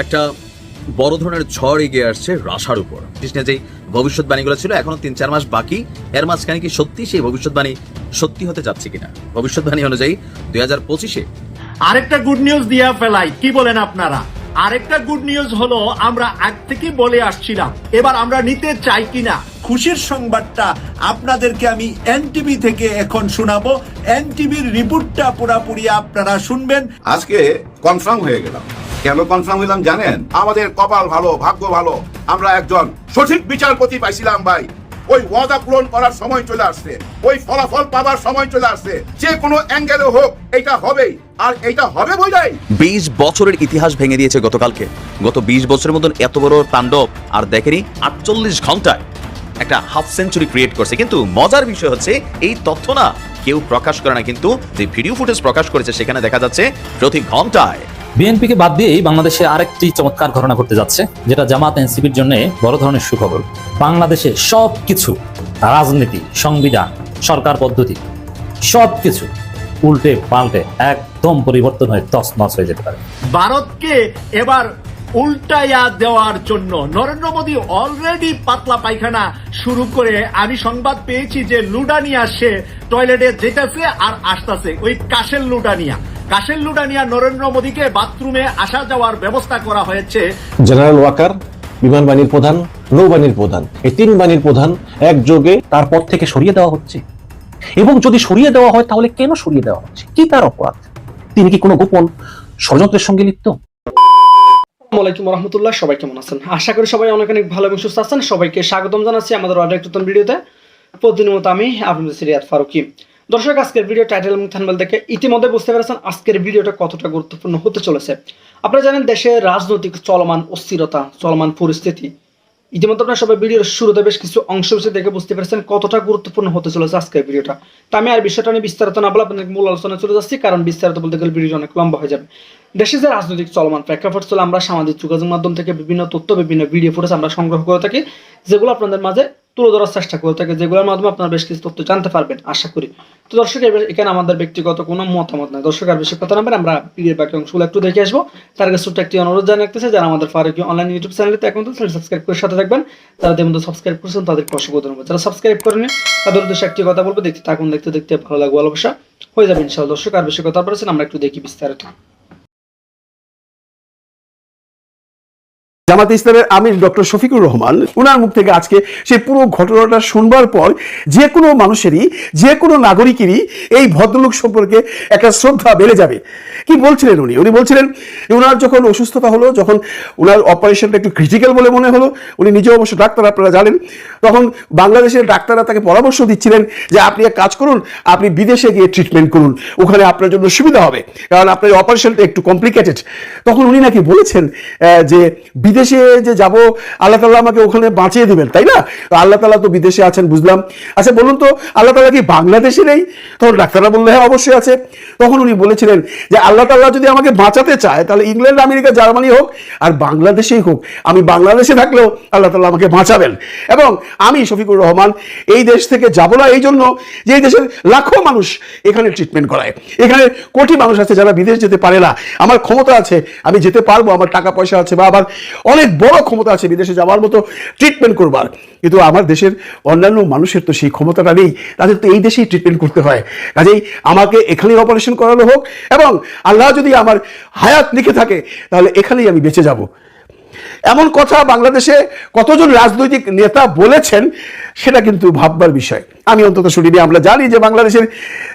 একটা বড় ধরনের ঝড় এগিয়ে আসছে রাশার উপর। কৃষ্ণের যেই ভবিষ্যৎবাণীগুলো ছিল এখনও তিন চার মাস বাকি। এর মাঝখানে কি সত্যি সেই ভবিষ্যৎবাণী সত্যি হতে যাচ্ছে কিনা? ভবিষ্যৎবাণী অনুযায়ী দুই হাজার পঁচিশে। আরেকটা গুড নিউজ দিয়া ফেলাই কি বলেন আপনারা? আরেকটা গুড নিউজ হলো আমরা আগ থেকে বলে আসছিলাম এবার আমরা নিতে চাই কিনা? খুশির সংবাদটা আপনাদেরকে আমি এনটিভি থেকে এখন শোনাবো। এনটিভির রিপোর্টটা পুরাপুরি আপনারা শুনবেন। আজকে কনফার্ম হয়ে গেলাম। কেন কনফার্ম হইলাম জানেন? আমাদের কপাল ভালো, ভাগ্য ভালো। আমরা একজন সঠিক বিচারপতি পাইছিলাম ভাই। ওই ওয়াদা পূরণ করার সময় চলে আসছে। ওই ফলাফল পাবার সময় চলে আসছে। যে কোনো অ্যাঙ্গেলে হোক, এটা হবেই। আর এটা হবে বইলাই বিশ বছরের ইতিহাস ভেঙে দিয়েছে গতকালকে। গত বিশ বছরের মতন এত বড় তাণ্ডব আর দেখেনি আটচল্লিশ ঘন্টায়। একটা হাফ সেঞ্চুরি ক্রিয়েট করছে। কিন্তু মজার বিষয় হচ্ছে, এই তথ্য না কেউ প্রকাশ করে না। কিন্তু যে ভিডিও ফুটেজ প্রকাশ করেছে, সেখানে দেখা যাচ্ছে প্রতি ঘন্টায় বিএনপিকে বাদ দিয়েই বাংলাদেশে আরেকটি চমৎকার ঘটনা ঘটতে যাচ্ছে, যেটা জামাত এনসিপির জন্য বড় ধরনের সুখবর। বাংলাদেশে সব কিছু রাজনীতি, সংবিধান, সরকার পদ্ধতি সব কিছু উল্টে পাল্টে একদম পরিবর্তন হয়ে তছনছ হয়ে যেতে পারে। ভারতকে এবার উল্টাইয়া দেওয়ার জন্য নরেন্দ্র মোদী অলরেডি পাতলা পায়খানা শুরু করে আমি সংবাদ পেয়েছি যে লুডানিয়া সে টয়লেটে যেতেছে আর আসতেছে, ওই কাশের লুডানিয়া। কাশের লুডানিয়া নরেন্দ্র মোদীকে বাথরুমে আসা যাওয়ার ব্যবস্থা করা হয়েছে। জেনারেল ওয়াকার বিমান বাহিনীর প্রধান নৌবাহিনীর প্রধান এই তিন বাহিনীর প্রধান একযোগে তার পদ থেকে সরিয়ে দেওয়া হচ্ছে। এবং যদি সরিয়ে দেওয়া হয় তাহলে কেন সরিয়ে দেওয়া হচ্ছে? কি তার অপরাধ? তিনি কি কোনো গোপন ষড়যন্ত্রের সঙ্গে লিপ্ত? আসসালামু আলাইকুম রহমতুল্লাহ সবাই কেমন আছেন? আশা করি সবাই অনেক অনেক ভালো এবং সুস্থ আছেন। সবাইকে স্বাগতম জানাচ্ছি আমাদের অর্ডার নতুন ভিডিওতে। প্রতিদিনের মতো আমি আপনাদের সিরিয়াত ফারুকি। দর্শক, আজকের ভিডিও টাইটেল এবং থানবেল দেখে ইতিমধ্যে বুঝতে পেরেছেন আজকের ভিডিওটা কতটা গুরুত্বপূর্ণ হতে চলেছে। আপনারা জানেন দেশের রাজনৈতিক চলমান অস্থিরতা, চলমান পরিস্থিতি। ইতিমধ্যে আপনারা সবাই ভিডিওর শুরুতে বেশ কিছু অংশ বিষয়ে দেখে বুঝতে পেরেছেন কতটা গুরুত্বপূর্ণ হতে চলেছে আজকের ভিডিওটা তা আমি আর বিষয়টা নিয়ে বিস্তারিত না বলে আপনাদের মূল আলোচনা চলে যাচ্ছি, কারণ বিস্তারিত বলতে গেলে ভিডিও অনেক লম্বা হয়ে যাবে। দেশে যে রাজনৈতিক চলমান প্রেক্ষাপট চলে, আমরা সামাজিক যোগাযোগ মাধ্যম থেকে বিভিন্ন তথ্য, বিভিন্ন ভিডিও ফুটেজ আমরা সংগ্রহ করে থাকি, যেগুলো আপনাদের মাঝে তুলে ধরার চেষ্টা করে থাকি, যেগুলোর মাধ্যমে আপনারা বেশ কিছু তথ্য জানতে পারবেন, আশা করি। তো দর্শক এখানে আমাদের ব্যক্তিগত কোনো মতামত নাই। দর্শক, আর বেশি কথা নামেন আমরা ভিডিওর বাকি অংশগুলো একটু দেখে আসব। তার কাছে ছোট্ট একটি অনুরোধ জানিয়ে রাখতেছে যারা আমাদের ফারুকি অনলাইন ইউটিউব চ্যানেলতে এখন তো সাবস্ক্রাইব করে সাথে থাকবেন, তারা যেমন সাবস্ক্রাইব করেছেন, তাদেরকে অসংখ্য ধন্যবাদ। যারা সাবস্ক্রাইব করেনি তাদের উদ্দেশ্যে একটি কথা বলব, দেখতে থাকুন, দেখতে দেখতে ভালো লাগবে, ভালোবাসা হয়ে যাবে ইনশাআল্লাহ। দর্শক, আর বেশি কথা বলেছেন আমরা একটু দেখি বিস্তারিত। জামাত ইসলামের আমির ডক্টর শফিকুর রহমান, উনার মুখ থেকে আজকে সেই পুরো ঘটনাটা শুনবার পর যে কোনো মানুষেরই, যে কোনো নাগরিকেরই এই ভদ্রলোক সম্পর্কে একটা শ্রদ্ধা বেড়ে যাবে। কি বলছিলেন উনি? উনি বলছিলেন উনার যখন অসুস্থতা হলো, যখন উনার অপারেশনটা একটু ক্রিটিক্যাল বলে মনে হলো, উনি নিজে অবশ্য ডাক্তার, আপনারা জানেন, তখন বাংলাদেশের ডাক্তাররা তাকে পরামর্শ দিচ্ছিলেন যে আপনি এক কাজ করুন, আপনি বিদেশে গিয়ে ট্রিটমেন্ট করুন, ওখানে আপনার জন্য সুবিধা হবে, কারণ আপনার অপারেশনটা একটু কমপ্লিকেটেড তখন উনি নাকি বলেছেন যে বিদেশে যে যাব, আল্লাহ তালা আমাকে ওখানে বাঁচিয়ে দিবেন, তাই না? তো আল্লাহ তালা তো বিদেশে আছেন, বুঝলাম। আচ্ছা বলুন তো, আল্লাহ তালা কি বাংলাদেশে নেই? তখন ডাক্তাররা বললে হ্যাঁ অবশ্যই আছে। তখন উনি বলেছিলেন যে, আল্লাহ তাল্লাহ যদি আমাকে বাঁচাতে চায়, তাহলে ইংল্যান্ড, আমেরিকা, জার্মানি হোক, আর বাংলাদেশেই হোক, আমি বাংলাদেশে থাকলেও আল্লাহ তাল্লাহ আমাকে বাঁচাবেন। এবং আমি শফিকুর রহমান, এই দেশ থেকে যাব না, এই জন্য যে এই দেশের লাখো মানুষ এখানে ট্রিটমেন্ট করায়। এখানে কোটি মানুষ আছে যারা বিদেশ যেতে পারে না। আমার ক্ষমতা আছে, আমি যেতে পারব, আমার টাকা পয়সা আছে, বা আমার অনেক বড় ক্ষমতা আছে বিদেশে যাওয়ার মতো ট্রিটমেন্ট করবার। কিন্তু আমার দেশের অন্যান্য মানুষের তো সেই ক্ষমতাটা নেই, তাদের তো এই দেশেই ট্রিটমেন্ট করতে হয়। কাজেই আমাকে এখানেই অপারেশন করানো হোক এবং আল্লাহ যদি আমার হায়াত লিখে থাকে, তাহলে এখানেই আমি বেঁচে যাব। এমন কথা বাংলাদেশে কতজন রাজনৈতিক নেতা বলেছেন, সেটা কিন্তু ভাববার বিষয়। আমি অন্তত শুনিনি, আমরা জানি যে বাংলাদেশের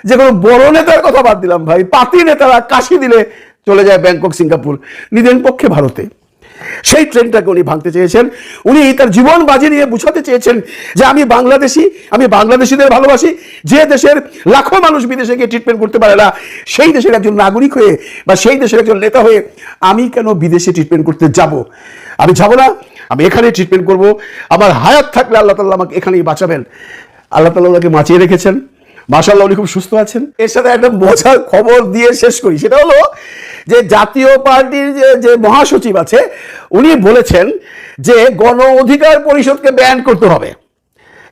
যে কোনো বড় নেতার কথা বাদ দিলাম ভাই। পাতি নেতারা কাশি দিলে চলে যায় ব্যাংকক, সিঙ্গাপুর। নিদেন পক্ষে ভারতে। সেই ট্রেনটাকে উনি ভাঙতে চেয়েছেন। উনি তার জীবন বাজি নিয়ে বুঝাতে চেয়েছেন যে আমি বাংলাদেশি, আমি বাংলাদেশিদের ভালোবাসি। যে দেশের লাখো মানুষ বিদেশে গিয়ে ট্রিটমেন্ট করতে পারে না, সেই দেশের একজন নাগরিক হয়ে বা সেই দেশের একজন নেতা হয়ে আমি কেন বিদেশে ট্রিটমেন্ট করতে যাব? আমি যাব না, আমি এখানে ট্রিটমেন্ট করব। আমার হায়াত থাকলে আল্লাহ তাল্লাহ আমাকে এখানেই বাঁচাবেন। আল্লাহ তাল্লাহ ওনাকে বাঁচিয়ে রেখেছেন। মাসাল্লাহ উনি খুব সুস্থ আছেন। এর সাথে একটা মজার খবর দিয়ে শেষ করি। সেটা হলো যে জাতীয় পার্টির যে যে মহাসচিব আছে, উনি বলেছেন যে গণ অধিকার পরিষদকে ব্যান করতে হবে।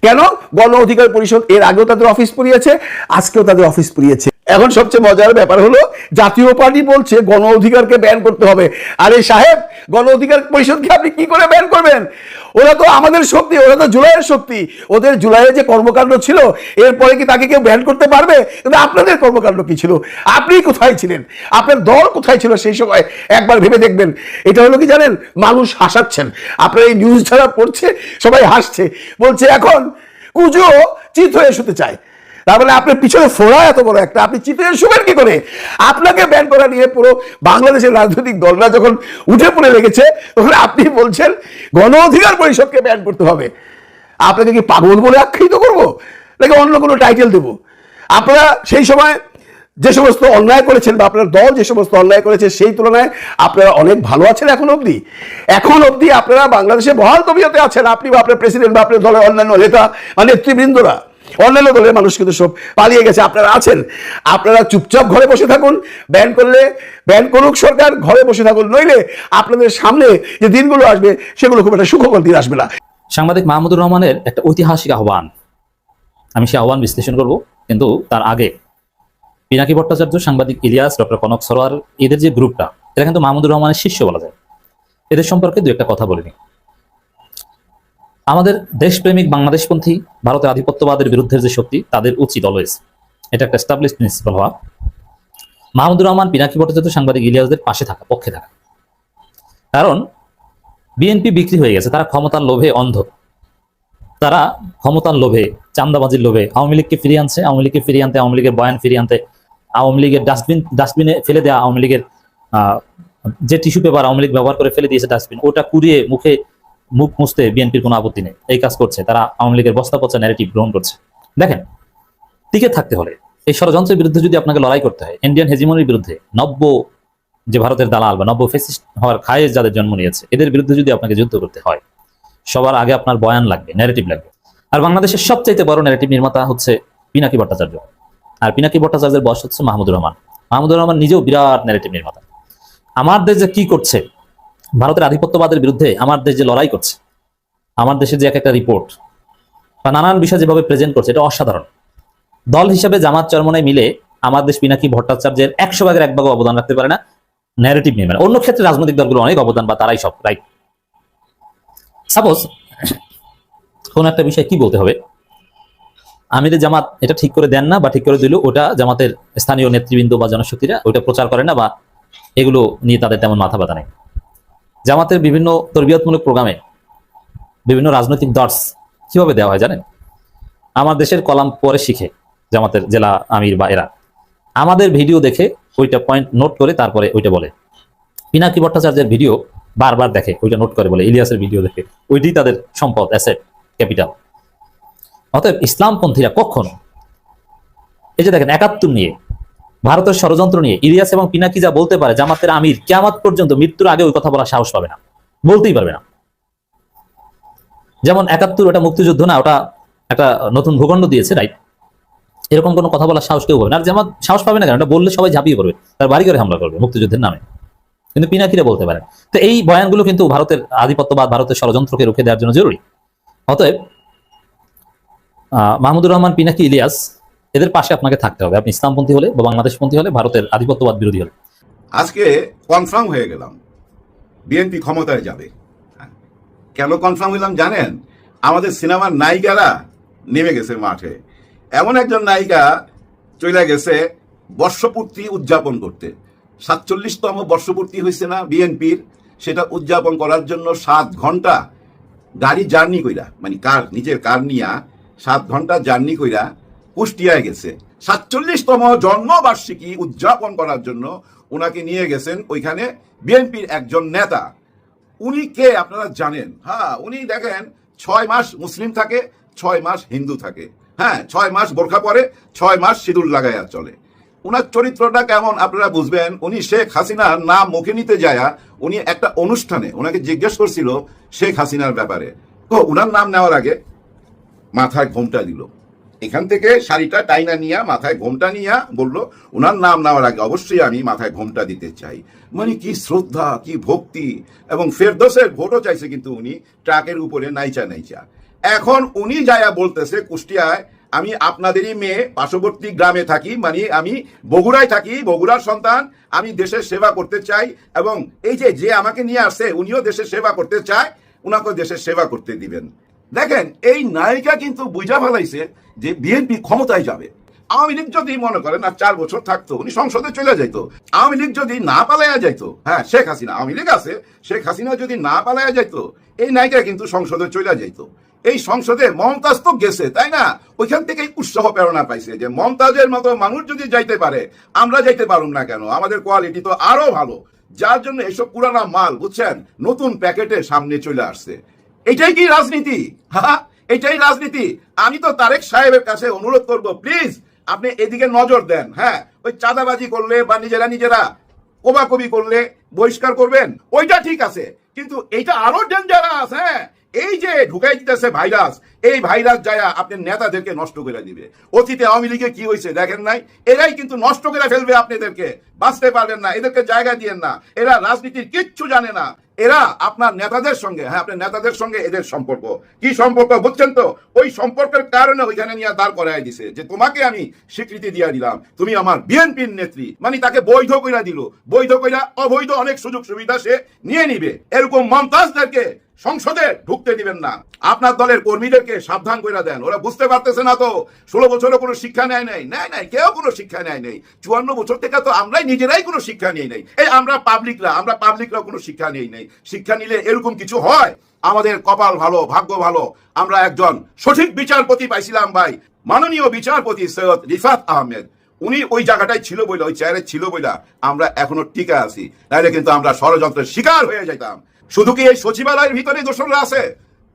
কেন? গণ অধিকার পরিষদ এর আগেও তাদের অফিস পুড়িয়েছে, আজকেও তাদের অফিস পুড়িয়েছে। এখন সবচেয়ে মজার ব্যাপার হলো, জাতীয় পার্টি বলছে গণ অধিকারকে ব্যান করতে হবে। আরে সাহেব, গণ অধিকার পরিষদকে আপনি কি করে ব্যান করবেন? ওরা তো আমাদের শক্তি, ওরা তো জুলাইয়ের শক্তি। ওদের জুলাইয়ের যে কর্মকাণ্ড ছিল, এরপরে কি তাকে কেউ ব্যান করতে পারবে? কিন্তু আপনাদের কর্মকাণ্ড কি ছিল? আপনি কোথায় ছিলেন? আপনার দল কোথায় ছিল সেই সময়? একবার ভেবে দেখবেন। এটা হলো কি জানেন? মানুষ হাসাচ্ছেন। আপনার এই নিউজ যারা পড়ছে, সবাই হাসছে। বলছে, এখন কুজো চিত হয়ে শুতে চায়। মানে আপনার পিছনে ফোড়া এত বড় একটা, আপনি চিত হয়ে শুবেন কি করে? আপনাকে ব্যান করা নিয়ে পুরো বাংলাদেশের রাজনৈতিক দলরা যখন উঠে পড়ে লেগেছে, তখন আপনি বলছেন, গণ অধিকার পরিষদকে ব্যান করতে হবে। আপনাকে কি পাগল বলে আখ্যায়িত করব? নাকি অন্য কোনো টাইটেল দেব? আপনারা সেই সময় যে সমস্ত অন্যায় করেছেন বা আপনার দল যে সমস্ত অন্যায় করেছে, সেই তুলনায় আপনারা অনেক ভালো আছেন এখন অবধি। এখন অবধি আপনারা বাংলাদেশে বহাল তবিয়তে আছেন। আপনি বা আপনার প্রেসিডেন্ট বা আপনার দলের অন্যান্য নেতা বা নেতৃবৃন্দরা। অন্যান্য দলের মানুষ কিন্তু সব পালিয়ে গেছে। আপনারা আছেন। আপনারা চুপচাপ ঘরে বসে থাকুন। ব্যান করলে, ব্যান করুক সরকার, ঘরে বসে থাকুন। নইলে আপনাদের সামনে যে দিনগুলো আসবে, সেগুলো খুব একটা সুখকর দিন আসবে না। সাংবাদিক মাহমুদুর রহমানের একটা ঐতিহাসিক আহ্বান। আমি সেই আহ্বান বিশ্লেষণ করব, কিন্তু তার আগে পিনাকি ভট্টাচার্য, সাংবাদিক ইলিয়াস, ডক্টর কনক সরোয়ার, এদের যে গ্রুপটা, এটা কিন্তু মাহমুদুর রহমানের শিষ্য বলা যায়। এদের সম্পর্কে দু একটা কথা বলিনি আমাদের দেশপ্রেমিক বাংলাদেশপন্থী ভারতের আধিপত্যবাদের বিরুদ্ধে যে শক্তি, তাদের উচিত অলওয়েজ এটা একটা এস্টাবলিশ প্রিন্সিপাল হওয়া। মাহমুদুর রহমান, পিনাকি ভট্টাচার্য, সাংবাদিক ইলিয়াসদের পাশে থাকা, পক্ষে থাকা। কারণ বিএনপি বিক্রি হয়ে গেছে, তারা ক্ষমতার লোভে অন্ধ। তারা ক্ষমতার লোভে চান্দাবাজির লোভে আওয়ামী লীগকে ফিরিয়ে আনছে, আওয়ামী লীগকে ফিরিয়ে আনতে, আওয়ামী লীগের বয়ান ফিরিয়ে আনতে, আওয়ামী লীগের ডাস্টবিন ডাস্টবিনে ফেলে দেওয়া আওয়ামী লীগের যে টিস্যু পেপার আওয়ামী লীগ ব্যবহার করে ফেলে দিয়েছে ডাস্টবিন ওটা কুড়িয়ে মুখে মুখ মুছতে বিএনপির কোনো আপত্তি নেই। এই কাজ করছে। তারা আওয়ামী লীগের বস্তা পচা ন্যারেটিভ গ্রহণ করছে। দেখেন, টিকে থাকতে হলে। এই ষড়যন্ত্রের বিরুদ্ধে যদি আপনাকে লড়াই করতে হয় ইন্ডিয়ান হেজিমনির বিরুদ্ধে নব্য যে ভারতের দালাল বা নব্য ফেসিস্ট হওয়ার খায়ের যাদের জন্ম নিয়েছে, এদের বিরুদ্ধে যদি আপনাকে যুদ্ধ করতে হয়, সবার আগে আপনার বয়ান লাগবে ন্যারেটিভ লাগবে। আর বাংলাদেশের সবচাইতে বড় ন্যারেটিভ নির্মাতা হচ্ছে পিনাকি ভট্টাচার্য। আর পিনাকি ভট্টাচার্যের বয়স হচ্ছে মাহমুদুর রহমান। মাহমুদুর রহমান নিজেও বিরাট ন্যারেটিভ নির্মাতা। আমাদের যে কি করছে ভারতের আধিপত্যবাদের বিরুদ্ধে আমার দেশ যে লড়াই করছে, আমার দেশের যে এক একটা রিপোর্ট বা নানান বিষয় যেভাবে প্রেজেন্ট করছে, এটা অসাধারণ। দল হিসাবে জামাত চরমনায় মিলে আমার দেশ পিনাকি ভট্টাচার্যের একশো ভাগের এক ভাগও অবদান রাখতে পারে না ন্যারেটিভ নিয়ে মানে। অন্য ক্ষেত্রে রাজনৈতিক দলগুলো অনেক অবদান বা তারাই সব রাইট সাপোজ কোন একটা বিষয় কি বলতে হবে? আমিরে জামাত এটা ঠিক করে দেন না বা ঠিক করে দিল ওটা জামাতের স্থানীয় নেতৃবৃন্দ বা জনশক্তিরা ওটা প্রচার করে না বা এগুলো নিয়ে তাদের তেমন মাথা ব্যথা নেই। জামাতের বিভিন্ন তরবিয়তমূলক প্রোগ্রামে বিভিন্ন রাজনৈতিক দর্শ কীভাবে দেওয়া হয় জানেন? আমার দেশের কলাম পরে শিখে জামাতের জেলা আমির বা এরা। আমাদের ভিডিও দেখে ওইটা পয়েন্ট নোট করে তারপরে ওইটা বলে। পিনাকি ভট্টাচার্যের ভিডিও বারবার দেখে, ওইটা নোট করে বলে, ইলিয়াসের ভিডিও দেখে। ওইটাই তাদের সম্পদ অ্যাসেট ক্যাপিটাল অতএব ইসলামপন্থীরা কখনো এই যে দেখেন, একাত্তর নিয়ে ভারতের ষড়যন্ত্র নিয়ে ইলিয়াস এবং পিনাকি যা বলতে পারে, জামাতের আমির কেয়ামত পর্যন্ত মৃত্যুর আগে ওই কথা বলার সাহস পাবে না। বলতেই পারবে না। যেমন একাত্তর ওটা মুক্তিযুদ্ধ না, ওটা একটা নতুন ভূখণ্ড দিয়েছে রাইট এরকম কোনো কথা বলার সাহস কেউ পাবে না। আর জামাত সাহস পাবে না কেন? ওটা বললে সবাই ঝাঁপিয়ে পড়বে, তার বাড়ি করে হামলা করবে মুক্তিযুদ্ধের নামে। কিন্তু পিনাকিরা বলতে পারে তো এই বয়ানগুলো কিন্তু ভারতের আধিপত্যবাদ, ভারতের ষড়যন্ত্রকে রুখে দেওয়ার জন্য জরুরি। অতএব মাহমুদুর রহমান, পিনাকি, ইলিয়াস এদের পাশে আপনাকে থাকতে হবে। আপনি ইসলামপন্থী হলে বা বাংলাদেশপন্থী হলে ভারতের আধিপত্যবাদ বিরোধী হলে। আজকে কনফার্ম হয়ে গেলাম। বিএনপি ক্ষমতায় যাবে। হ্যাঁ। কেন কনফার্ম হইলাম জানেন? আমাদের সিনেমার নায়িকারা নেমে গেছে মাঠে। এমন একজন নায়িকা চলে গেছে বর্ষপূর্তি উদযাপন করতে। সাতচল্লিশতম বর্ষপূর্তি হয়েছে না বিএনপির। সেটা উদযাপন করার জন্য সাত ঘণ্টা গাড়ি জার্নি কইরা মানে কার, নিজের কার নিয়া সাত ঘণ্টা জার্নি কইরা কুষ্টিয়ায় গেছে। সাতচল্লিশতম জন্মবার্ষিকী উদযাপন করার জন্য ওনাকে নিয়ে গেছেন ওইখানে বিএনপির একজন নেতা। উনি কে আপনারা জানেন? হ্যাঁ উনি দেখেন, ছয় মাস মুসলিম থাকে, ছয় মাস হিন্দু থাকে। হ্যাঁ ছয় মাস বোরখা পরে, ছয় মাস সিঁদুর লাগাইয়া চলে। উনার চরিত্রটা কেমন আপনারা বুঝবেন? উনি শেখ হাসিনার নাম মুখে নিতে যায়া উনি একটা অনুষ্ঠানে ওনাকে জিজ্ঞেস করছিল শেখ হাসিনার ব্যাপারে। তো উনার নাম নেওয়ার আগে মাথায় ঘোমটা দিল। এখান থেকে শাড়িটা টাইনা নিয়া, মাথায় ঘোমটা নিয়া বলল, ওনার নাম নেওয়ার আগে অবশ্যই আমি মাথায় ঘোমটা দিতে চাই। মানে কি শ্রদ্ধা, কি ভক্তি, এবং ফেরদোসের ভোটও চাইছে কিন্তু উনি ট্রাকের উপরে নাইচা নাইচা। এখন উনি যায়া বলতেছে কুষ্টিয়ায়, আমি আপনাদেরই মেয়ে, পার্শ্ববর্তী গ্রামে থাকি মানে আমি বগুড়ায় থাকি, বগুড়ার সন্তান, আমি দেশের সেবা করতে চাই, এবং এই যে যে আমাকে নিয়ে আসছে, উনিও দেশের সেবা করতে চায় উনাকে দেশের সেবা করতে দিবেন। দেখেন, এই নায়িকা কিন্তু বুঝা ফেলাইছে যে বিএনপি ক্ষমতায় যাবে। আওয়ামী লীগ যদি মনে করেন, আর চার বছর থাকতো, উনি সংসদে চলে যাইতো। আওয়ামী লীগ যদি না পালাইয়া যাইতো হ্যাঁ শেখ হাসিনা, আওয়ামী লীগ আছে, শেখ হাসিনা যদি না পালাইয়া যাইতো, এই নায়িকা কিন্তু সংসদে চলে যাইতো। এই সংসদে মমতাজ তো গেছে, তাই না? ওইখান থেকে উৎসাহ, প্রেরণা পাইছে যে মমতাজের মতো মানুষ যদি যাইতে পারে, আমরা যাইতে পারুম না কেন? আমাদের কোয়ালিটি তো আরও ভালো। যার জন্য এসব পুরানা মাল, বুঝছেন? নতুন প্যাকেটে সামনে চলে আসছে। এটাই কি রাজনীতি? হ্যাঁ এটাই রাজনীতি। আমি তো তারেক সাহেবের কাছে অনুরোধ করব প্লিজ আপনি এদিকে নজর দেন হ্যাঁ? ওই চাঁদাবাজি করলে বা নিজেরা নিজেরা কোবাকবি করলে বহিষ্কার করবেন, ওইটা ঠিক আছে। কিন্তু এইটা আরও ডেঞ্জারাস হ্যাঁ? এই যে ঢুকাই দিতেছে ভাইরাস, এই ভাইরাস যায়া আপনার নেতাদেরকে নষ্ট করে দিবে। অতীতে আওয়ামী লীগে কি হয়েছে দেখেন নাই? এরাই কিন্তু নষ্ট করে ফেলবে আপনাদেরকে, বাঁচতে পারবেন না, এদেরকে জায়গা দিয়েন না। এরা রাজনীতির কিচ্ছু জানে না। এরা আপনার নেতাদের সঙ্গে হ্যাঁ আপনার নেতাদের সঙ্গে এদের সম্পর্ক। কি সম্পর্ক বুঝছেন তো? ওই সম্পর্কের কারণে ওইখানে নিয়ে দাঁড় করাই দিছে, যে তোমাকে আমি স্বীকৃতি দিয়ে দিলাম। তুমি আমার বিএনপির নেত্রী। মানে তাকে বৈধ কইরা দিল। বৈধ কইরা অবৈধ অনেক সুযোগ সুবিধা সে নিয়ে নিবে। এরকম মমতাজদেরকে সংসদে ঢুকতে দিবেন না। আপনার দলের কর্মীদেরকে সাবধান করে দেন। ওরা বুঝতে পারতেছে না তো। ষোলো বছরও কোনো শিক্ষা নেয় নাই। নেয় নাই, কেউ কোনো শিক্ষা নেয় নাই। চুয়ান্ন বছর থেকে তো আমরাই নিজেরাই কোনো শিক্ষা নিয়ে নেই। এই আমরা পাবলিকরা আমরা পাবলিকরা কোনো শিক্ষা নিয়ে নেই। শিক্ষা নিলে এরকম কিছু হয়? আমাদের কপাল ভালো, ভাগ্য ভালো। আমরা একজন সঠিক বিচারপতি পাইছিলাম ভাই। মাননীয় বিচারপতি সৈয়দ রিফাত আহমেদ। উনি ওই জায়গাটায় ছিল বইলা, ওই চেয়ারে ছিল বইলা। আমরা এখনও টিকে আছি। তাইলে কিন্তু আমরা ষড়যন্ত্রের শিকার হয়ে যেতাম শুধু কি এই সচিবালয়ের ভিতরে দোষররা আছে?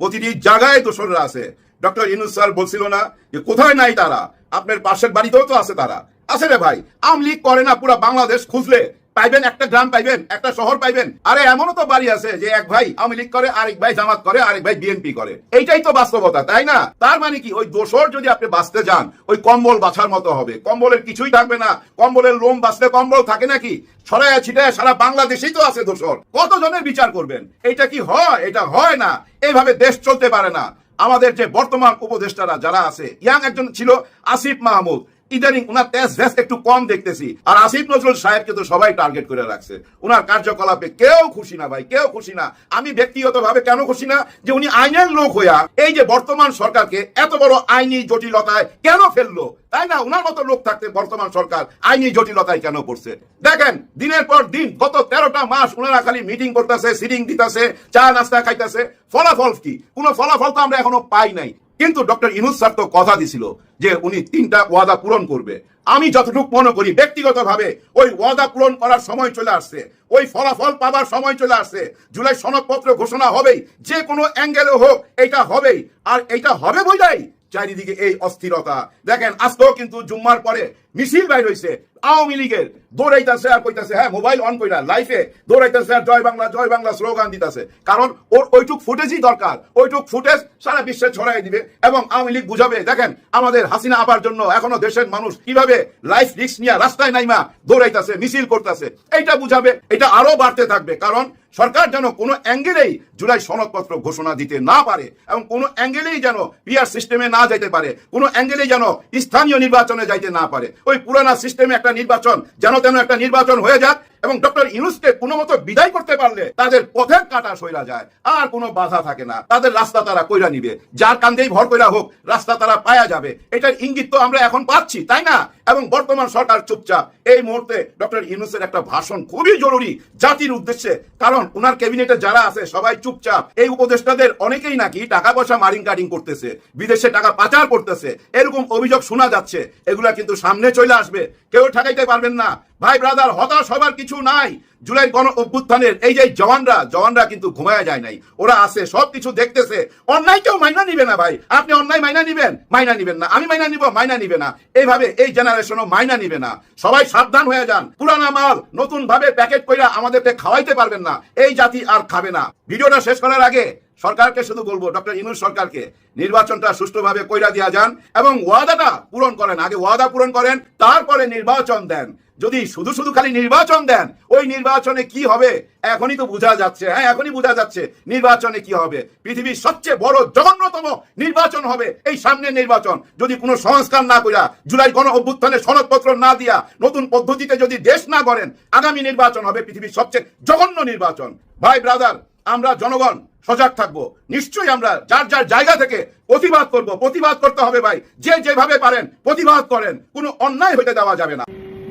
প্রতিটি জায়গায় দোষররা আছে। ডক্টর ইনুস স্যার বলছিল না যে কোথায় নাই তারা? আপনার পাশের বাড়িতেও তো আছে তারা। আছে রে ভাই আওয়ামী লীগ করে না, পুরা বাংলাদেশ খুঁজলে। পাইবেন, একটা গ্রাম পাইবেন, একটা শহর পাইবেন। আরে এমনও তো বাড়ি আছে যে এক ভাই আওয়ামী লীগ করে, আরেক ভাই জামাত করে, আরেক ভাই বিএনপি করে। এইটাই তো বাস্তবতা, তাই না? তার মানে কি? ওই দোষর যদি আপনি বাঁচতে যান, ওই কম্বল বাছার মতো হবে। কম্বলের কিছুই থাকবে না। কম্বলের লোম বাঁচলে কম্বল থাকে নাকি? ছড়ায় ছিটায় সারা বাংলাদেশেই তো আছে দোষর। কতজনের বিচার করবেন? এটা কি হয়? এটা হয় না। এইভাবে দেশ চলতে পারে না। আমাদের যে বর্তমান উপদেষ্টারা যারা আছে, ইয়াং একজন ছিল আসিফ মাহমুদ। ইদানিং উনার টেস্ট ভেস্ট একটু কম দেখতেছি। আর আসিফ নজরুল সাহেবকে তো সবাই টার্গেট করে রাখছে। উনার কার্যকলাপে কেউ খুশি না ভাই, কেউ খুশি না। আমি ব্যক্তিগতভাবে কেন খুশি না? যে উনি আইনের লোক হইয়া এই যে বর্তমান সরকারকে এত বড় আইনি জটিলতায় কেন ফেলল? তাই না? উনার মতো লোক থাকতে বর্তমান সরকার আইনি জটিলতায় কেন পড়ছে? দেখেন, দিনের পর দিন গত তেরোটা মাস উনারা খালি মিটিং করতেছে সিটিং দিতেছে, চা নাস্তা খাইতেছে। ফলাফল কি? কোনো ফলাফল তো আমরা এখনও পাই নাই। কিন্তু ডক্টর ইনুস স্যার তো কথা দিছিল যে উনি তিনটা ওয়াদা পূরণ করবে। আমি যতটুকু মনে করি, ব্যক্তিগতভাবে ওই ওয়াদা পূরণ করার সময় চলে আসছে, ওই ফলাফল পাবার সময় চলে আসছে। জুলাই সনদপত্র ঘোষণা হবেই, যে কোনো অ্যাঙ্গেলে হোক, এটা হবেই। আর এটা হবে বোঝাই চারিদিকে এই অস্থিরতা। দেখেন, আজকেও কিন্তু জুম্মার পরে মিছিল বাইর হইছে। আওয়ামী লীগের দৌড়াইতেছে আর কইতাছে হ্যাঁ মোবাইল অন কইরা লাইফে দৌড়াইতেছে আর জয় বাংলা জয় বাংলা স্লোগান দিতেছে। কারণ ওর ওইটুক ফুটেজই দরকার। ওইটুক ফুটেজ সারা বিশ্বে ছড়াই দিবে এবং আওয়ামী লীগ বুঝাবে, দেখেন, আমাদের হাসিনা আবার জন্য এখনও দেশের মানুষ কীভাবে লাইফ রিস্ক নিয়ে রাস্তায় নাইমা দৌড়াইতেছে, মিছিল করতেছে। এইটা বুঝাবে, এটা আরও বাড়তে থাকবে। কারণ সরকার যেন কোনো অ্যাঙ্গেলেই জুলাই সনদপত্র ঘোষণা দিতে না পারে এবং কোনো অ্যাঙ্গেলেই যেন পিআর সিস্টেমে না যাইতে পারে, কোনো অ্যাঙ্গেলেই যেন স্থানীয় নির্বাচনে যাইতে না পারে। ওই পুরানা সিস্টেমে একটা নির্বাচন, যেন তেন একটা নির্বাচন হয়ে যাক এবং ডক্টর ইউনুসকে কোনো মতো বিদায় করতে পারলে তাদের পথের কাটা সইরা যায়। আর কোনো বাধা থাকে না। তাদের রাস্তা তারা কইরা নিবে। যার কান্দেই ভর কইরা হোক, রাস্তা তারা পায়া যাবে। এটার ইঙ্গিত তো আমরা এখন পাচ্ছি, তাই না? এবং বর্তমান সরকার চুপচাপ। এই মুহূর্তে ডক্টর ইউনুসের একটা ভাষণ খুবই জরুরি জাতির উদ্দেশ্যে। কারণ উনার ক্যাবিনেটে যারা আছে, সবাই চুপচাপ। এই উপদেষ্টাদের অনেকেই নাকি টাকা পয়সা মারিং কাটিং করতেছে। বিদেশে টাকা পাচার করতেছে। এরকম অভিযোগ শোনা যাচ্ছে। এগুলা কিন্তু সামনে চলে আসবে। কেউ ঠেকাইতে পারবেন না। ভাই ব্রাদার হতাশ হবার কিছু নাই। জুলাই গণ অভ্যুত্থানের এই যে জওয়ানরা জওয়ানরা কিন্তু ঘুমায়া যায় নাই। ওরা আছে সব কিছু দেখতেছে। অন্যায় কেউ মাইনা নিবে না ভাই। আপনি অন্যায় মাইনা নিবেন? মাইনা নিবেন না। আমি মাইনা নিব, মাইনা নিবে না। এইভাবে এই জেনারেশনও মাইনা নিবে না। সবাই সাবধান হয়ে যান। পুরানা মাল নতুন ভাবে প্যাকেট কইরা আমাদেরকে খাওয়াইতে পারবেন না। এই জাতি আর খাবে না। ভিডিওটা শেষ করার আগে সরকারকে শুধু বলব, ডক্টর ইনুস সরকারকে, নির্বাচনটা সুষ্ঠুভাবে কইরা দিয়া যান এবং ওয়াদাটা পূরণ করেন। আগে ওয়াদা পূরণ করেন, তারপরে নির্বাচন দেন। যদি শুধু শুধু খালি নির্বাচন দেন, ওই নির্বাচনে কি হবে? এখনই তো বোঝা যাচ্ছে হ্যাঁ এখনই বোঝা যাচ্ছে নির্বাচনে কি হবে। পৃথিবীর সবচেয়ে বড় জঘন্যতম নির্বাচন হবে এই সামনের নির্বাচন। যদি কোনো সংস্কার না করিয়া জুলাই গণ অভ্যুত্থানের সনদপত্র না দিয়া নতুন পদ্ধতিতে যদি দেশ না করেন আগামী নির্বাচন হবে পৃথিবীর সবচেয়ে জঘন্য নির্বাচন। ভাই ব্রাদার আমরা জনগণ সজাগ থাকব। নিশ্চয়ই আমরা যার যার জায়গা থেকে প্রতিবাদ করব। প্রতিবাদ করতে হবে ভাই। যে যেভাবে পারেন প্রতিবাদ করেন। কোনো অন্যায় হতে দেওয়া যাবে না।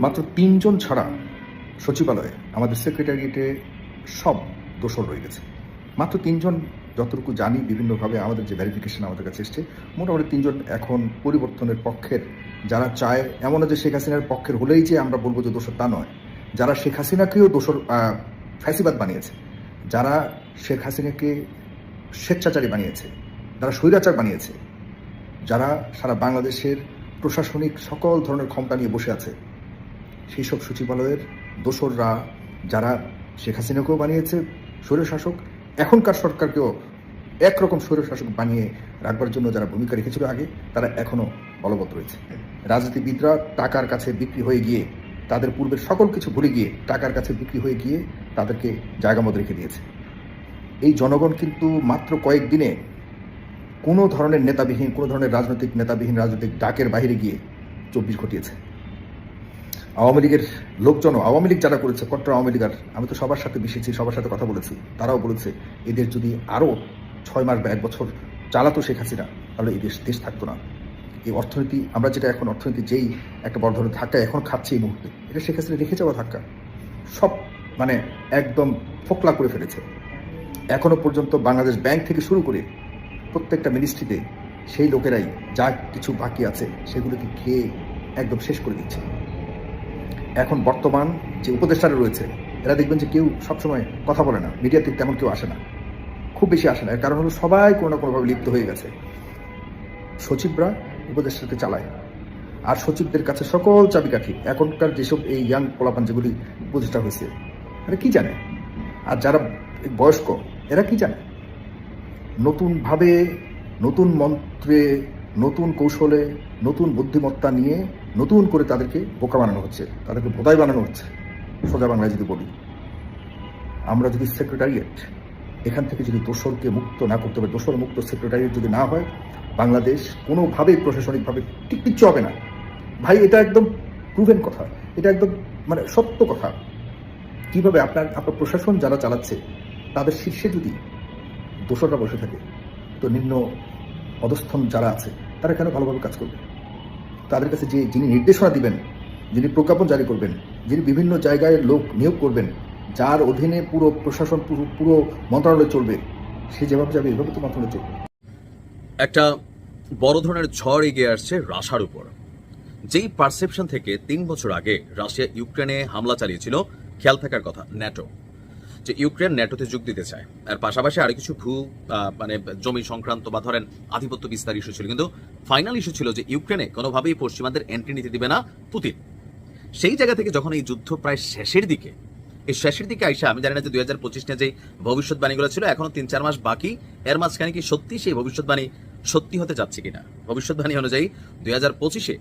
মাত্র তিনজন ছাড়া সচিবালয়ে আমাদের সেক্রেটারিয়েটে সব দোষর রয়ে গেছে। মাত্র তিনজন যতটুকু জানি বিভিন্নভাবে আমাদের যে ভেরিফিকেশন আমাদের কাছে এসছে, মোটামুটি তিনজন এখন পরিবর্তনের পক্ষের। যারা চায় এমন না যে শেখ হাসিনার পক্ষের হলেই যে আমরা বলব যে দোষর তা নয়। যারা শেখ হাসিনাকেও দোষর ফ্যাসিবাদ বানিয়েছে, যারা শেখ হাসিনাকে স্বেচ্ছাচারী বানিয়েছে, যারা স্বৈরাচার বানিয়েছে, যারা সারা বাংলাদেশের প্রশাসনিক সকল ধরনের ক্ষমতা নিয়ে বসে আছে সেই সব সচিবালয়ের দোসররা, যারা শেখ হাসিনাকেও বানিয়েছে স্বৈরশাসক, এখনকার সরকারকেও একরকম স্বৈরশাসক বানিয়ে রাখবার জন্য যারা ভূমিকা রেখেছিল আগে, তারা এখনও বলবৎ রয়েছে। রাজনীতিবিদরা টাকার কাছে বিক্রি হয়ে গিয়ে, তাদের পূর্বের সকল কিছু ভুলে গিয়ে টাকার কাছে বিক্রি হয়ে গিয়ে তাদেরকে জায়গা মতো রেখে দিয়েছে। এই জনগণ কিন্তু মাত্র কয়েকদিনে কোনো ধরনের নেতাবিহীন, কোনো ধরনের রাজনৈতিক নেতাবিহীন, রাজনৈতিক ডাকের বাইরে গিয়ে চব্বিশ ঘটিয়েছে। আওয়ামী লীগের লোকজনও, আওয়ামী লীগ যারা করেছে, কট্টর আওয়ামী লীগার আমি তো সবার সাথে মিশেছি, সবার সাথে কথা বলেছি, তারাও বলেছে এদের যদি আরও ছয় মাস বা এক বছর চালাতো শেখ হাসিনা, তাহলে এই দেশ দেশ থাকতো না। এই অর্থনীতি, আমরা যেটা এখন অর্থনীতি, যেই একটা বড় ধরনের ধাক্কা এখন খাচ্ছি এই মুহূর্তে, এটা শেখ হাসিনা রেখে যাওয়া ধাক্কা। সব মানে একদম ফোকলা করে ফেলেছে। এখনও পর্যন্ত বাংলাদেশ ব্যাংক থেকে শুরু করে প্রত্যেকটা মিনিস্ট্রিতে সেই লোকেরাই যা কিছু বাকি আছে, সেগুলোকে খেয়ে একদম শেষ করে দিচ্ছে। এখন বর্তমান যে উপদেষ্টারা রয়েছে, এরা দেখবেন যে কেউ সবসময় কথা বলে না মিডিয়াতে তেমন কেউ আসে না। খুব বেশি আসে না। কারণ হলো সবাই কোনো না কোনোভাবে লিপ্ত হয়ে গেছে। সচিবরা উপদেষ্টাকে চালায়। আর সচিবদের কাছে সকল চাবিকাঠি। এখনকার যেসব এই ইয়াং পোলাপান যেগুলি উপদেষ্টা হয়েছে, এরা কি জানে? আর যারা বয়স্ক, এরা কি জানে? নতুনভাবে, নতুন মন্ত্রে, নতুন কৌশলে, নতুন বুদ্ধিমত্তা নিয়ে নতুন করে তাদেরকে বোকা বানানো হচ্ছে, তাদেরকে বোধাই বানানো হচ্ছে। সোজা বাংলায় যদি বলি, আমরা যদি সেক্রেটারিয়েট এখান থেকে যদি দোষরকে মুক্ত না করতে হবে দোষর মুক্ত সেক্রেটারিয়েট যদি না হয়, বাংলাদেশ কোনোভাবেই প্রশাসনিকভাবে ঠিক কিচ্ছু হবে না। ভাই, এটা একদম প্রুভেন কথা। এটা একদম মানে সত্য কথা। কীভাবে আপনার আপনার প্রশাসন যারা চালাচ্ছে, তাদের শীর্ষে যদি দোসররা বসে থাকে, তো নিম্ন অধস্থন যারা আছে, তারা কেন ভালোভাবে কাজ করবে? তাদের কাছে যে যিনি নির্দেশনা দিবেন, যিনি প্রজ্ঞাপন জারি করবেন, যিনি বিভিন্ন জায়গায় লোক নিয়োগ করবেন, যার অধীনে পুরো প্রশাসন, পুরো পুরো মন্ত্রণালয় চলবে, সে যেভাবে যাবে, এভাবে তো মন্ত্রণালয় চলবে। একটা বড় ধরনের ঝড় এগিয়ে আসছে রাশার উপর। যেই পারসেপশন থেকে তিন বছর আগে রাশিয়া ইউক্রেনে হামলা চালিয়েছিল, খেয়াল থাকার কথা, ন্যাটো। যে ইউক্রেন ন্যাটোতে যোগ দিতে চায়। আর পাশাপাশি আরও কিছু ভূ মানে জমি সংক্রান্ত বা ধরেন আধিপত্য বিস্তার ইস্যু ছিল। কিন্তু ফাইনাল ইস্যু ছিল যে ইউক্রেনে কোনোভাবেই পশ্চিমাদের এন্ট্রি নিতে দিবে না পুতিন। সেই জায়গা থেকে যখন এই যুদ্ধ প্রায় শেষের দিকে, এই শেষের দিকে আইসা আমি জানি না যে দুই হাজার পঁচিশ নিয়ে যে ভবিষ্যৎবাণীগুলো ছিল, এখনও তিন চার মাস বাকি, এর মাঝখানে কি সত্যি সেই ভবিষ্যৎবাণী সত্যি হতে যাচ্ছে কিনা? ভবিষ্যৎবাণী অনুযায়ী দুই হাজার পঁচিশে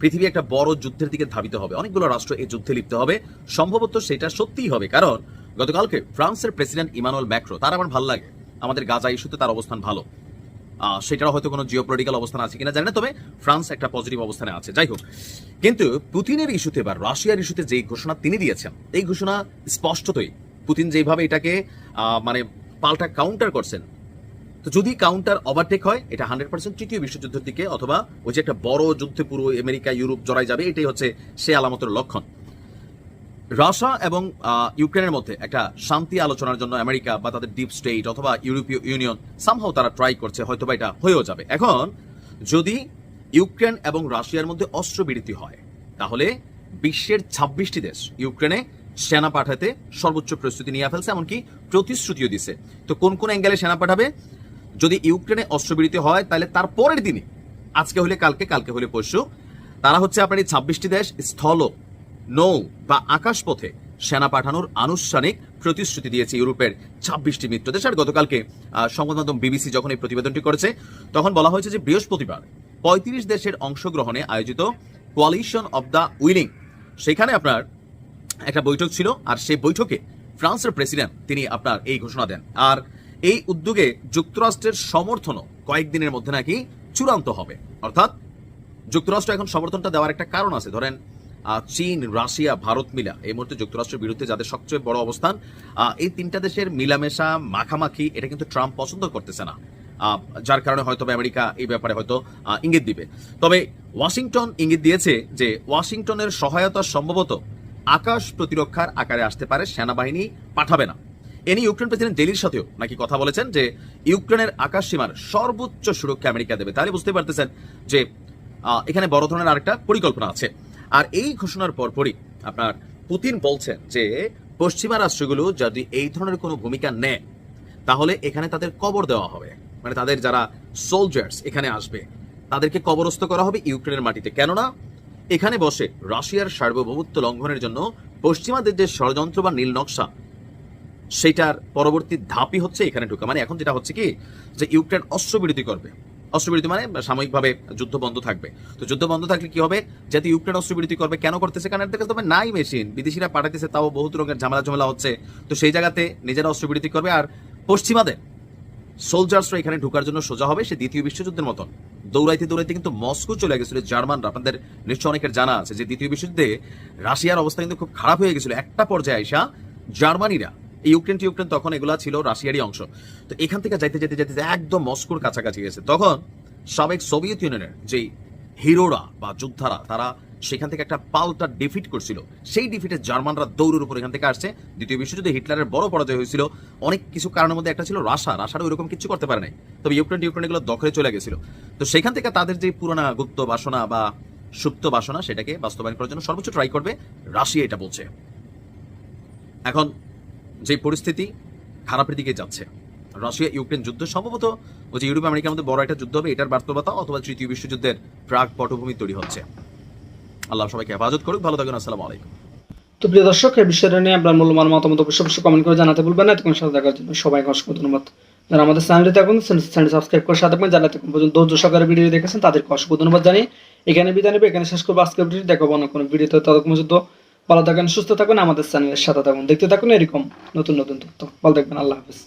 পৃথিবী একটা বড় যুদ্ধের দিকে ধাবিত হবে। অনেকগুলো রাষ্ট্র এই যুদ্ধে লিপ্ত হবে। সম্ভবত সেটা সত্যিই হবে। কারণ গতকালকে ফ্রান্সের প্রেসিডেন্ট ইমানুয়েল ম্যাক্রো তার আমার ভালো লাগে। আমাদের গাজা ইস্যুতে তার অবস্থান ভালো। আহ, সেটার হয়তো কোনো জিওপলিটিক্যাল অবস্থান আছে কিনা জানি না তবে ফ্রান্স একটা পজিটিভ অবস্থানে আছে। যাই হোক কিন্তু পুতিনের ইস্যুতে বা রাশিয়ার ইস্যুতে যেই ঘোষণা তিনি দিয়েছেন এই ঘোষণা স্পষ্টতই। পুতিন যেভাবে এটাকে মানে পাল্টা কাউন্টার করছেন তো যদি কাউন্টার ওভারটেক হয় এটা হান্ড্রেড পার্সেন্ট তৃতীয় বিশ্বযুদ্ধের দিকে অথবা ওই যে একটা বড় যুদ্ধে পুরো আমেরিকা ইউরোপ জড়াই যাবে এটাই হচ্ছে সে আলামতের লক্ষণ। রাশিয়া এবং ইউক্রেনের মধ্যে একটা শান্তি আলোচনার জন্য আমেরিকা বা তাদের ডিপ স্টেট অথবা ইউরোপীয় ইউনিয়ন সামহাও তারা ট্রাই করছে হয়তো বা এটা হয়েও যাবে। এখন, যদি ইউক্রেন এবং রাশিয়ার মধ্যে অস্ত্রবিরতি হয়, তাহলে বিশ্বের ছাব্বিশটি দেশ ইউক্রেনে সেনা পাঠাতে সর্বোচ্চ প্রস্তুতি নিয়ে ফেলছে, এমনকি প্রতিশ্রুতিও দিছে। তো কোন কোন অ্যাঙ্গেলে সেনা পাঠাবে? যদি ইউক্রেনে অস্ত্রবিরতি হয়, তাহলে তার পরের দিনই, আজকে হলে কালকে কালকে হলে পরশু, তারা হচ্ছে আপনার এই ছাব্বিশটি দেশ স্থল নৌ বা আকাশপথে সেনা পাঠানোর আনুষ্ঠানিক প্রতিশ্রুতি দিয়েছে ইউরোপের ছাব্বিশটি মিত্র দেশ আর গতকালকে সংবাদ মাধ্যম বিবিসি যখন এই প্রতিবেদনটি করেছে, তখন বলা হয়েছে যে বৃহস্পতিবার পঁয়ত্রিশ দেশের অংশগ্রহণে আয়োজিত কোয়ালিশন অব দ্য উইলিং সেখানে আপনার একটা বৈঠক ছিল, আর সেই বৈঠকে ফ্রান্সের প্রেসিডেন্ট তিনি আপনার এই ঘোষণা দেন। আর এই উদ্যোগে যুক্তরাষ্ট্রের সমর্থনও কয়েকদিনের মধ্যে নাকি চূড়ান্ত হবে। অর্থাৎ যুক্তরাষ্ট্র এখন সমর্থনটা দেওয়ার একটা কারণ আছে। ধরেন চীন, রাশিয়া, ভারত মিলা এই মুহূর্তে যুক্তরাষ্ট্রের বিরুদ্ধে যাদের সবচেয়ে বড় অবস্থান এই তিনটা দেশের মিলামেশা, মাখামাখি, এটা কিন্তু ট্রাম্প পছন্দ করতেছে না। যার কারণে হয়তো আমেরিকা এই ব্যাপারে হয়তো ইঙ্গিত দিবে। তবে ওয়াশিংটন ইঙ্গিত দিয়েছে যে ওয়াশিংটনের সহায়তা সম্ভবত আকাশ প্রতিরক্ষার আকারে আসতে পারে, সেনাবাহিনী পাঠাবে না। এ নিয়ে ইউক্রেন প্রেসিডেন্ট ডেলির সাথেও নাকি কথা বলেছেন যে ইউক্রেনের আকাশ সীমার সর্বোচ্চ সুরক্ষা আমেরিকা দেবে। তাহলে বুঝতে পারতেছেন যে এখানে বড় ধরনের আরেকটা পরিকল্পনা আছে। আর এই ঘোষণার পরপরই আপনার পুতিন বলছেন যে, পশ্চিমা রাষ্ট্রগুলো যদি এই ধরনের কোনো ভূমিকা নেয়, তাহলে এখানে তাদের কবর দেওয়া হবে। মানে তাদের যারা সোলজার্স এখানে আসবে, তাদেরকে কবরস্থ করা হবে ইউক্রেনের মাটিতে। কেননা, এখানে বসে রাশিয়ার সার্বভৌমত্ব লঙ্ঘনের জন্য পশ্চিমাদের যে ষড়যন্ত্র বা নীল নকশা, সেটার পরবর্তী ধাপই হচ্ছে এখানে ঢুকা। মানে এখন যেটা হচ্ছে কি, যে ইউক্রেন অস্ত্রবিরতি করবে। অস্ত্রবিরতি মানে সাময়িকভাবে যুদ্ধ বন্ধ থাকবে। তো যুদ্ধ বন্ধ থাকলে কি হবে? যাতে ইউক্রেন অস্ত্রবিরতি করবে। কেন করতেছে? কারণ এর তবে নাই মেশিন বিদেশিরা পাঠাতেছে তাও বহুত রকমের ঝামেলা ঝামেলা হচ্ছে। তো সেই জায়গাতে নিজেরা অস্ত্রবিরতি করবে। আর পশ্চিমাদের সোলজার্সরা এখানে ঢোকার জন্য সোজা হবে। সে দ্বিতীয় বিশ্বযুদ্ধের মতন। দৌড়াইতে দৌড়াইতে কিন্তু মস্কো চলে গেছিল। জার্মানরা, আপনাদের নিশ্চয় অনেকের জানা আছে যে দ্বিতীয় বিশ্বযুদ্ধে রাশিয়ার অবস্থা কিন্তু খুব খারাপ হয়ে গেছিল। একটা পর্যায়ে আইসা জার্মানিরা ইউক্রেন টিউক্রেন তখন এগুলা ছিল রাশিয়ারই অংশ। তো এখান থেকে যাইতে যেতে যেতে একদম মস্কোর কাছাকাছি গেছে। তখন সাবেক সোভিয়েত ইউনিয়নের যেই হিরোরা বা যোদ্ধারা, তারা সেখান থেকে একটা পাল্টা ডিফিট করছিল। সেই ডিফিটে জার্মানরা দৌড়ের উপর এখান থেকে আসছে। দ্বিতীয় বিশ্বযুদ্ধে হিটলারের বড় পরাজয় হয়েছিল। অনেক কিছু কারণের মধ্যে একটা ছিল রাশা। রাশার ওইরকম কিছু করতে পারে নাই। তবে ইউক্রেন ইউক্রেন এগুলো দখলে চলে গেছিল। তো সেখান থেকে তাদের যে পুরোনা গুপ্ত বাসনা বা সুপ্ত বাসনা, সেটাকে বাস্তবায়ন করার জন্য সর্বোচ্চ ট্রাই করবে রাশিয়া, এটা বলছে। এখন যে পরিস্থিতি খারাপের দিকে যাচ্ছে। রাশিয়া, ইউক্রেন যুদ্ধ সম্ভবত ওই যে ইউরোপ আমেরিকার মধ্যে বড় একটা যুদ্ধ হবে, এটার বাস্তবতা অথবা তৃতীয় বিশ্বযুদ্ধের প্রাক পটভূমি তৈরি হচ্ছে। আল্লাহ সবাইকে হেফাজত করুক, ভালো থাকুন, আসসালামু আলাইকুম। তো প্রিয় দর্শক, এই বিষয়টা নিয়ে আপনার মূল্যবান মতামত অবশ্যই অবশ্যই কমেন্ট করে জানাতে ভুলবেন না। এতক্ষণ সাথে দেখার জন্য সবাইকে অসংখ্য ধন্যবাদ। যারা আমাদের চ্যানেলটি থাকুন চ্যানেল সাবস্ক্রাইব করে সাথে থাকবেন। যারা এতক্ষণ পর্যন্ত ধৈর্য সহকারে ভিডিও দেখেছেন, তাদেরকে অসংখ্য ধন্যবাদ জানিয়ে এখানে বিদায় নেবে। এখানে শেষ করব আজকের ভিডিও দেখাবো অন্য কোনো ভিডিওতে ততক্ষণ পর্যন্ত ভালো থাকেন, সুস্থ থাকুন, আমাদের চ্যানেলের সাথে থাকুন, দেখতে থাকুন এরকম নতুন নতুন তথ্য। ভালো থাকবেন, আল্লাহ হাফিজ।